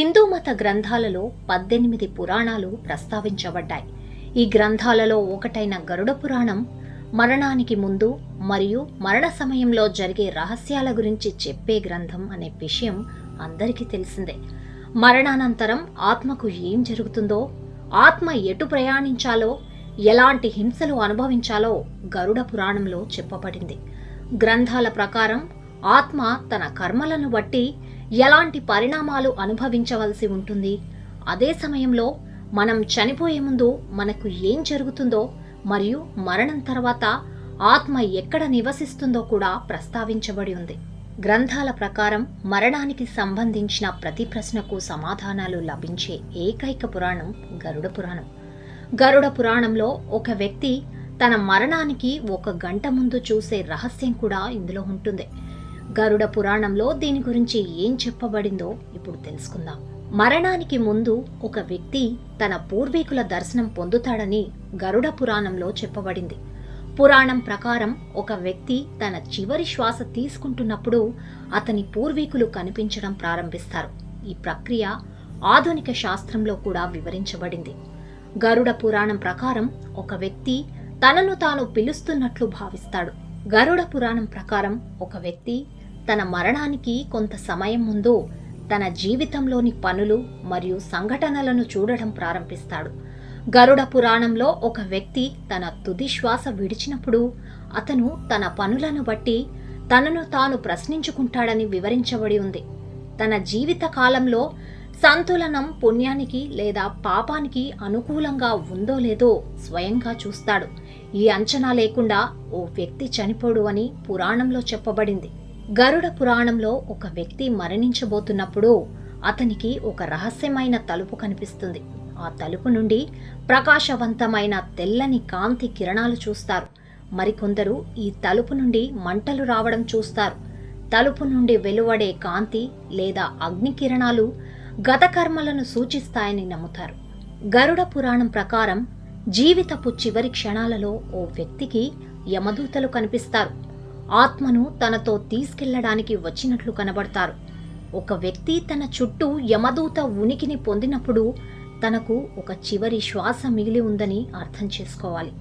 హిందూ మత గ్రంథాలలో పద్దెనిమిది పురాణాలు ప్రస్తావించబడ్డాయి. ఈ గ్రంథాలలో ఒకటైన గరుడ పురాణం మరణానికి ముందు మరియు మరణ సమయంలో జరిగే రహస్యాల గురించి చెప్పే గ్రంథం అనే విషయం అందరికీ తెలిసిందే. మరణానంతరం ఆత్మకు ఏం జరుగుతుందో ఆత్మ ఎటు ప్రయాణించాలో ఎలాంటి హింసలు అనుభవించాలో గరుడ పురాణంలో చెప్పబడింది. గ్రంథాల ప్రకారం ఆత్మ తన కర్మలను బట్టి ఎలాంటి పరిణామాలు అనుభవించవలసి ఉంటుంది? అదే సమయంలో మనం చనిపోయే ముందు మనకు ఏం జరుగుతుందో మరియు మరణం తర్వాత ఆత్మ ఎక్కడ నివసిస్తుందో కూడా ప్రస్తావించబడి ఉంది. గ్రంథాల ప్రకారం మరణానికి సంబంధించిన ప్రతి ప్రశ్నకు సమాధానాలు లభించే ఏకైక పురాణం గరుడ పురాణం. గరుడ పురాణంలో ఒక వ్యక్తి తన మరణానికి ఒక గంట ముందు చూసే రహస్యం కూడా ఇందులో ఉంటుంది. గరుడ పురాణంలో దీని గురించి ఏం చెప్పబడిందో ఇప్పుడు తెలుసుకుందాం. మరణానికి ముందు ఒక వ్యక్తి తన పూర్వీకుల దర్శనం పొందుతాడని గరుడ పురాణంలో చెప్పబడింది. పురాణం ప్రకారం ఒక వ్యక్తి తన చివరి శ్వాస తీసుకుంటున్నప్పుడు అతని పూర్వీకులు కనిపించడం ప్రారంభిస్తారు. ఈ ప్రక్రియ ఆధునిక శాస్త్రంలో కూడా వివరించబడింది. గరుడ పురాణం ప్రకారం ఒక వ్యక్తి తనను తాను పిలుస్తున్నట్లు భావిస్తాడు. గరుడ పురాణం ప్రకారం ఒక వ్యక్తి తన మరణానికి కొంత సమయం ముందు తన జీవితంలోని పనులు మరియు సంఘటనలను చూడటం ప్రారంభిస్తాడు. గరుడ పురాణంలో ఒక వ్యక్తి తన తుది శ్వాస విడిచినప్పుడు అతను తన పనులను బట్టి తనను తాను ప్రశ్నించుకుంటాడని వివరించబడి ఉంది. తన జీవిత కాలంలో సంతులనం పుణ్యానికి లేదా పాపానికి అనుకూలంగా ఉందో లేదో స్వయంగా చూస్తాడు. ఈ అంచనా లేకుండా ఓ వ్యక్తి చనిపోడు అని పురాణంలో చెప్పబడింది. గరుడ పురాణంలో ఒక వ్యక్తి మరణించబోతున్నప్పుడు అతనికి ఒక రహస్యమైన తలుపు కనిపిస్తుంది. ఆ తలుపు నుండి ప్రకాశవంతమైన తెల్లని కాంతి కిరణాలు చూస్తారు. మరికొందరు ఈ తలుపు నుండి మంటలు రావడం చూస్తారు. తలుపు నుండి వెలువడే కాంతి లేదా అగ్ని కిరణాలు గత కర్మలను సూచిస్తాయని నమ్ముతారు. గరుడ పురాణం ప్రకారం జీవితపు చివరి క్షణాలలో ఓ వ్యక్తికి యమదూతలు కనిపిస్తారు. ఆత్మను తనతో తీసుకెళ్ళడానికి వచ్చినట్లు కనబడతారు. ఒక వ్యక్తి తన చుట్టూ యమదూత ఉనికిని పొందినప్పుడు తనకు ఒక చివరి శ్వాస మిగిలి ఉందని అర్థం చేసుకోవాలి.